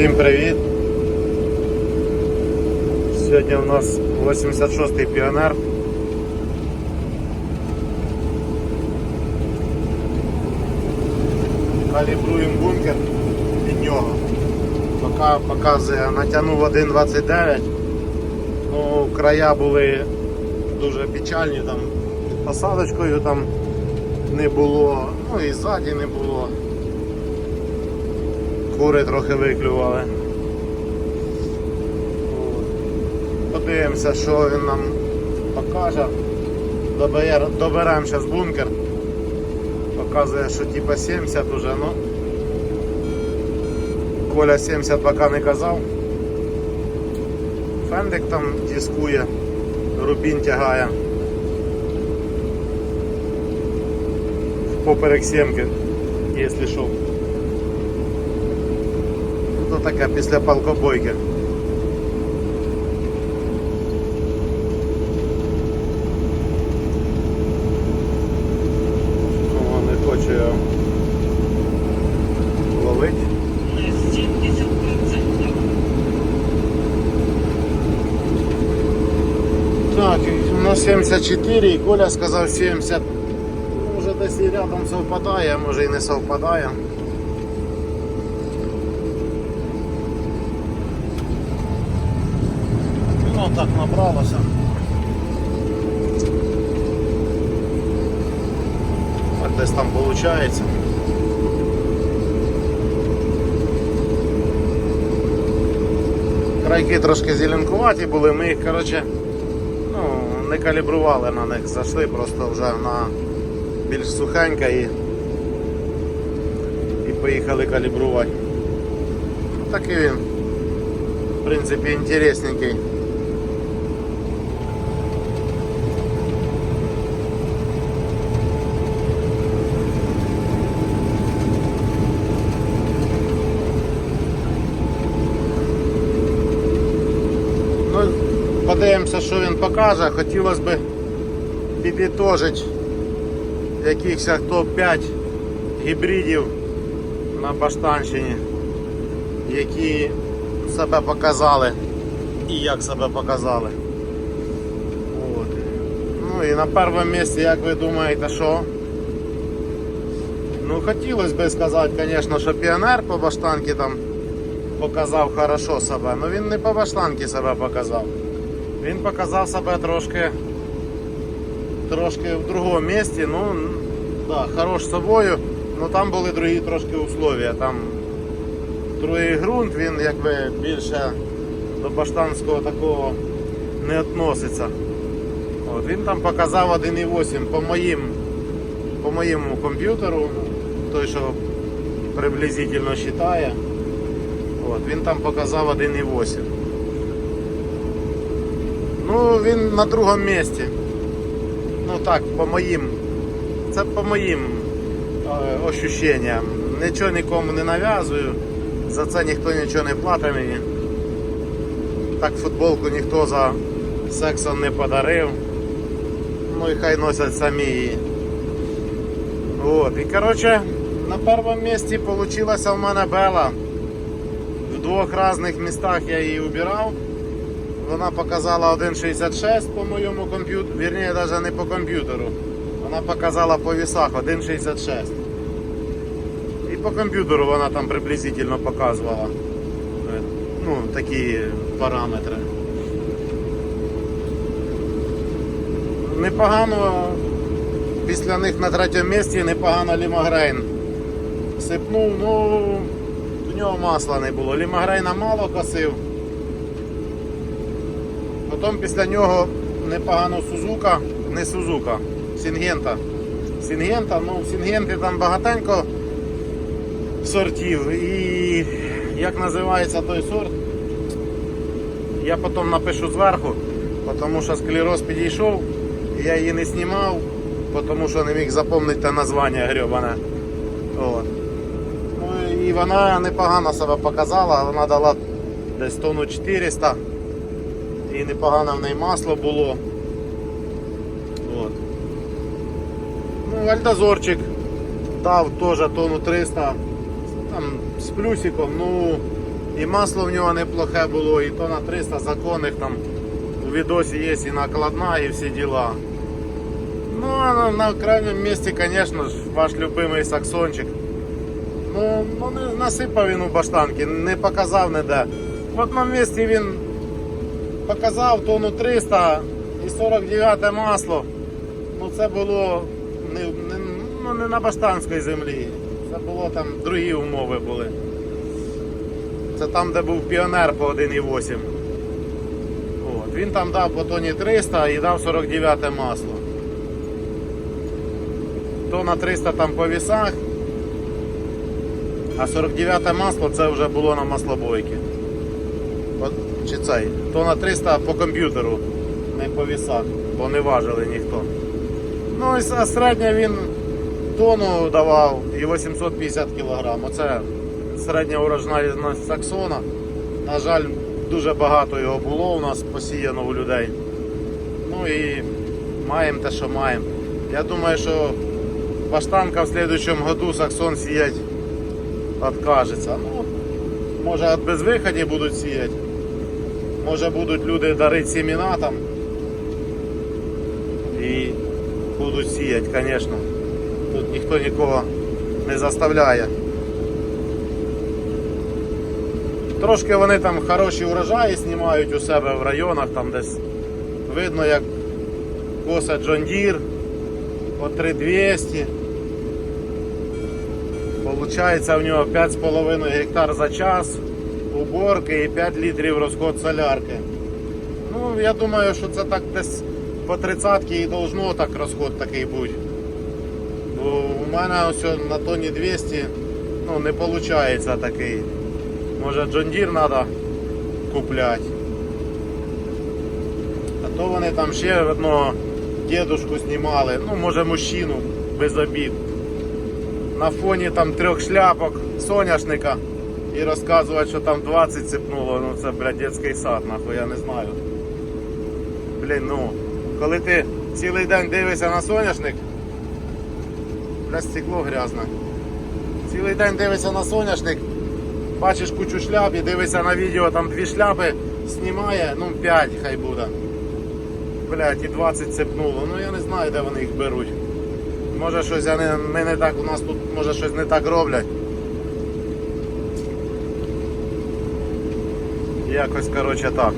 Всім привіт! Сьогодні у нас 86-й піонер. Калібруємо бункер від нього. Поки показує, натягнув 1.29. Ну, края були дуже печальні, там під посадочкою там не було, ну і ззаді не було. Кури трохи виклювали. Подивимося, що він нам покаже. Добер- Доберемо зараз бункер. Показує, що типа 70 уже, ну. Коля 70 поки не казав. Фендик там дискує, рубін тягає. Поперек сімки, якщо що. То таке після палкобойки. О, не хоче його ловить. на 70%. Так, у нас 74 і Коля сказав 70. Може десь і рядом совпадає, а може і не совпадає. Ну так набралося. Так десь там виходить. Крайки трошки зеленкуваті були, ми їх, коротше, ну, не калібрували на них, зайшли просто вже на більш сухенька і, і поїхали калібрувати. Такий він, в принципі, інтересненький. Ну, подивимося, що він покаже. Хотілося б підітожити якихось топ-5 гібридів на Баштанщині, які себе показали і як себе показали. От. Ну і на першому місці, як ви думаєте, що? Ну хотілося б сказати, звісно, що піонер по баштанки там показав хорошо себе, але він не по баштанки себе показав. Він показав себе трошки трошки в другому місці. Ну, да, хорош собою, але там були другі трошки условия. Там другий ґрунт, він якби більше до баштанського такого не відноситься. От, він там показав 1,8 по моїм по моєму комп'ютеру, той, що приблизительно вважає. От, він там показав 1,8. Ну, він на другому місці. Ну так, по моїм. Це по моїм е, ощущенням. Нічого нікому не нав'язую. За це ніхто нічого не платить мені. Так футболку ніхто за сексом не подарив. Ну і хай носять самі її. От. І коротше, на першому місці вийшла в мене Бела. В двох різних містах я її убирав. Вона показала 1.66 по моєму комп'ютеру, вірніше навіть не по комп'ютеру. Вона показала по вісах 1.66. І по комп'ютеру вона там приблизительно показувала ну, такі параметри. Непогано після них на третьому місці непогано Лімагрейн. Сипнув, ну в нього масла не було. Лімагрейна мало косив. Потім після нього непогано Сузука, не Сузука, Сінгента. Сінгента, ну в Сінгенті там багатенько сортів. І як називається той сорт, я потім напишу зверху, тому що склероз підійшов, я її не знімав, тому що не міг запам'ятати названня грьобане. От. Ну і вона непогано себе показала, вона дала десь тонну 400 і непогано в неї масло було. От. Ну, Альдозорчик дав теж тонну 300 там, з плюсиком, ну І масло в нього неплохе було, і то на 300 законних там у відосі є і накладна, і всі діла. Ну, а на, на крайньому місці, звісно ж, ваш любимий саксончик. Ну, ну не насипав він у баштанки, не показав ніде. В одному місці він показав тонну 300 і 49 масло. Ну це було не, не, ну, не на баштанській землі. Це було там другі умови були. Це там, де був піонер по 1,8. От. Він там дав по тоні 300 і дав 49 масло. То на 300 там по вісах, а 49 масло це вже було на маслобойці. От, чи цей, то на 300 по комп'ютеру, не по вісах, бо не важили ніхто. Ну і середня він тонну давав і 850 кг. Оце середня урожайність саксона. На жаль, дуже багато його було у нас посіяно у людей. Ну і маємо те, що маємо. Я думаю, що баштанка в следующем году саксон сіять откажеться. Ну, може від безвиході будуть сіяти. Може будуть люди дарити семена там. І будуть сіяти, звісно. Тут ніхто нікого не заставляє. Трошки вони там хороші урожаї знімають у себе в районах, там десь видно, як коса Джон Дір по 3200. Получається в нього 5,5 гектар за час уборки і 5 літрів розход солярки. Ну, я думаю, що це так десь по 30 і должно так розход такий бути. Бо у мене ось на тоні 200 ну, не виходить такий. Може Deere треба купляти. А то вони там ще одного дедушку знімали, ну може мужчину без обід. На фоні там трьох шляпок соняшника і розказувати, що там 20 цепнуло, ну це, блядь, дитячий сад, нахуй, я не знаю. Блін, ну, коли ти цілий день дивишся на соняшник, бля, стекло грязне. Цілий день дивишся на соняшник, бачиш кучу шляп і дивишся на відео, там дві шляпи знімає, ну 5 хай буде. Блять, і 20 цепнуло. Ну я не знаю, де вони їх беруть. Може щось я не, не так, у нас тут може щось не так роблять. Якось, коротше, так.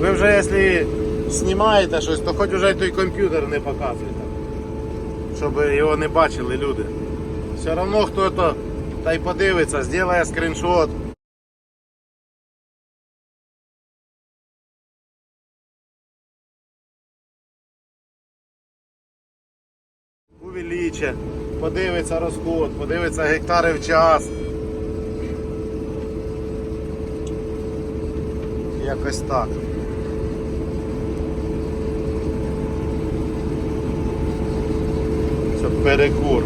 Ви вже якщо знімаєте щось, то хоч уже й той комп'ютер не показуйте. Щоб його не бачили люди. Все одно хто то та й подивиться, зробить скріншот. Розход, подивиться гектари в час. Якось так. Це перекур.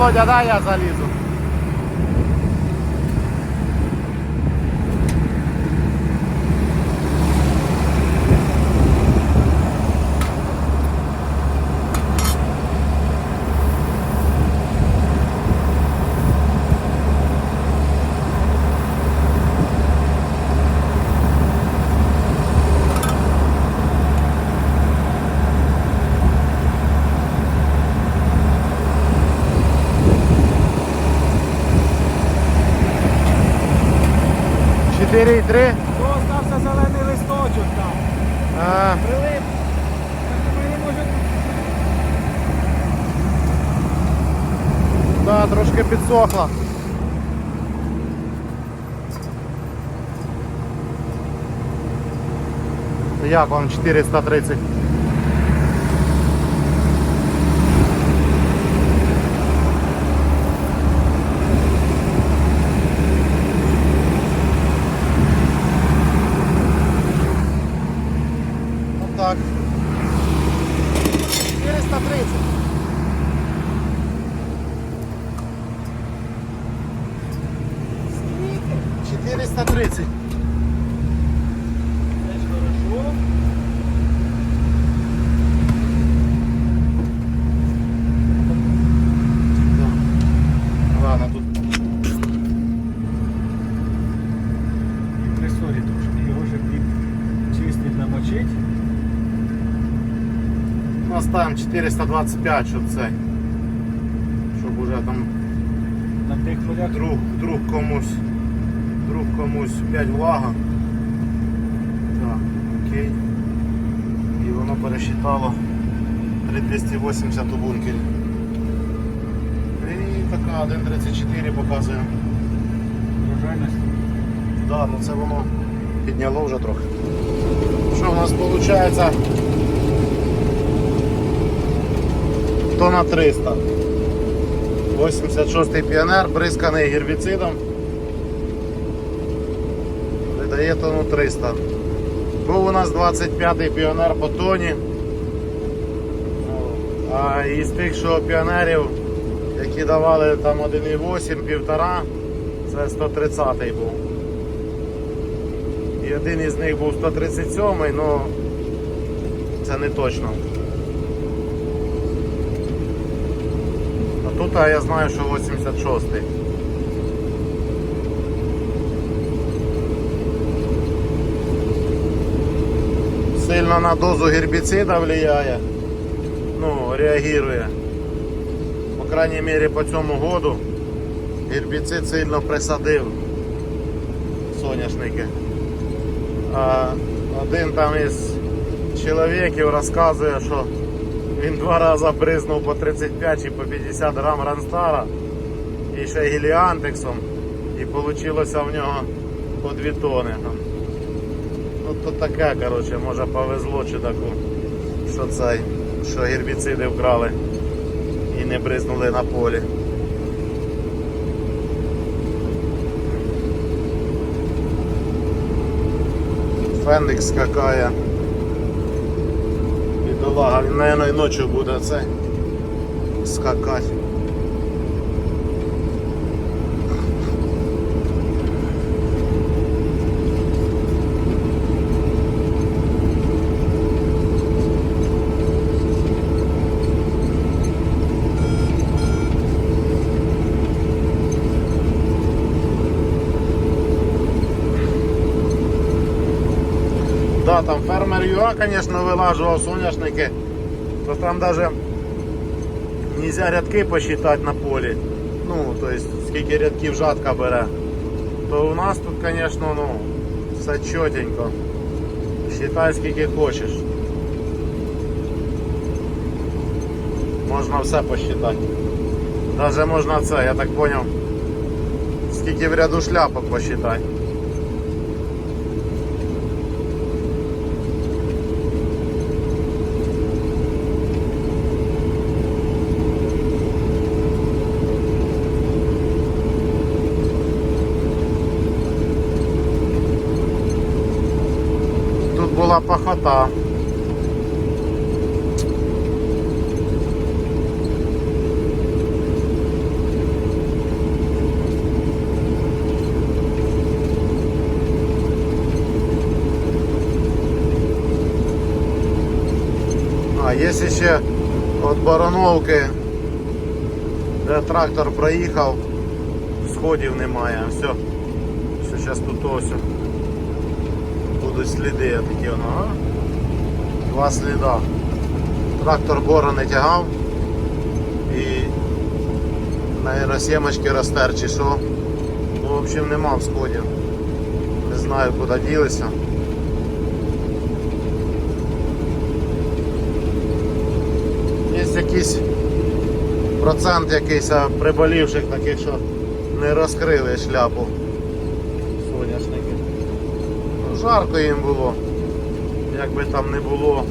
बहुत ज़्यादा है आसानी से 4,3? То остався зелений листочок там. А. Прилип. Так, трошки підсохло Як вам 430? Оставим 425, щоб це. Щоб уже там На тих полях вдруг, вдруг комусь. Вдруг комусь 5 влага. Так, окей. І воно пересчитало 3280 у бункері. І така 1.34 показує. врожайність. Да, ну це воно підняло вже трохи. Що в нас виходить? Тона 300. 86-й піонер, бризканий гербіцидом. Видає тонну 300. Був у нас 25-й піонер по тоні. А із тих, що піонерів, які давали там 1,8, 1,5, це 130-й був. І один із них був 137, але це не точно. Тут а я знаю, що 86-й. Сильно на дозу гербіцида влияє. Ну, реагує. По крайній мірі по цьому году гербіцид сильно присадив соняшники. А один там із чоловіків розказує, що він два рази бризнув по 35 чи по 50 грам Ранстара і ще гіліантексом. І вийшло в нього по 2 тони. Ну то таке, коротше, може повезло чудаку, що цей, що гербіциди вкрали і не бризнули на полі. Фендик скакає. Бідолага, він, мабуть, і ночі буде це скакати. Да, там фермер ЮА, конечно, вилажував соняшники, то там даже нельзя рядки посчитать на полі. Ну, то есть скільки рядків жатка бере. То у нас тут, конечно, ну, все чотенько. Считай скільки хочеш. Можна все посчитати. Даже можна це, я так понял, скільки в ряду шляпок посчитати. Була. А є ще від Барановки, де трактор проїхав, сходів немає. Все. Все, зараз тут ось будуть сліди такі воно. а? Два сліда. Трактор бора не тягав і на аеросімочки розтер чи що. Ну, в общем, нема сходів. Не знаю куди ділися. Є якийсь процент якийсь приболівших таких, що не розкрили шляпу соняшники. Ну, жарко їм було. як би там не було.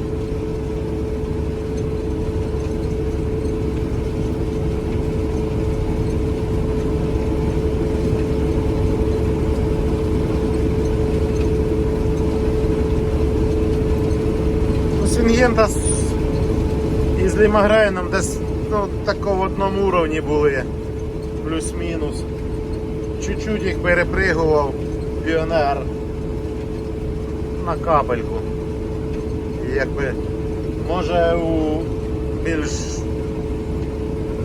Сінгента із Лімагрейном десь ну, тако в одному уровні були. Плюс-мінус. Чуть-чуть їх перепригував піонер на капельку. Якби може у більш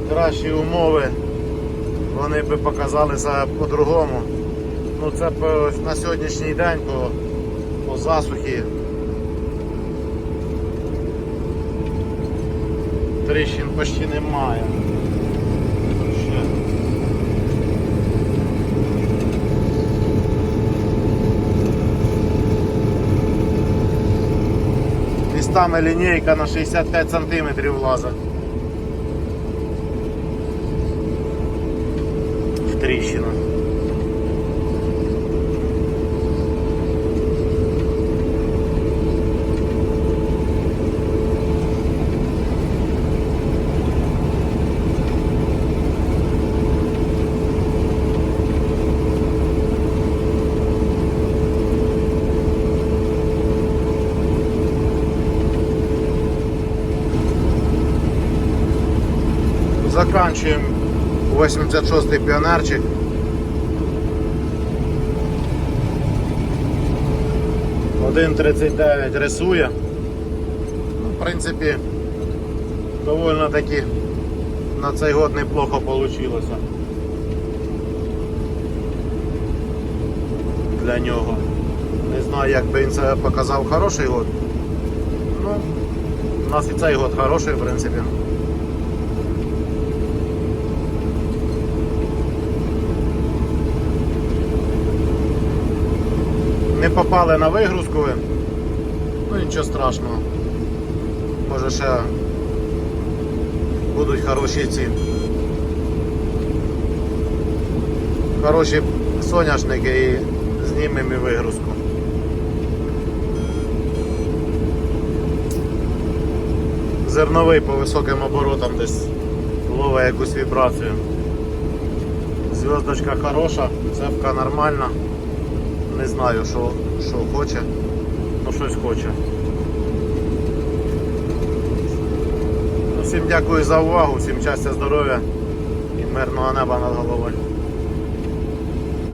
кращі умови вони би показалися по-другому. Ну це на сьогоднішній день по, по засухі. Тріщин почти немає. Ще. Містами лінійка на 65 см влазить. 86-й пионерчик. Один 39 рисує. Ну, в принципі, довольно таки на цей год неплохо вийшло. Для нього. Не знаю, як би він це показав хороший год. Ну, у нас і цей год хороший, в принципі. Не попали на вигрузку. Ну нічого страшного. Може ще будуть хороші ці. Хороші соняшники і знімемо і вигрузку. Зерновий по високим оборотам десь ловить якусь вібрацію. Зв'язочка хороша, цепка нормальна. Не знаю, що, що хоче, ну щось хоче. Всім дякую за увагу, всім щастя, здоров'я і мирного неба над головою.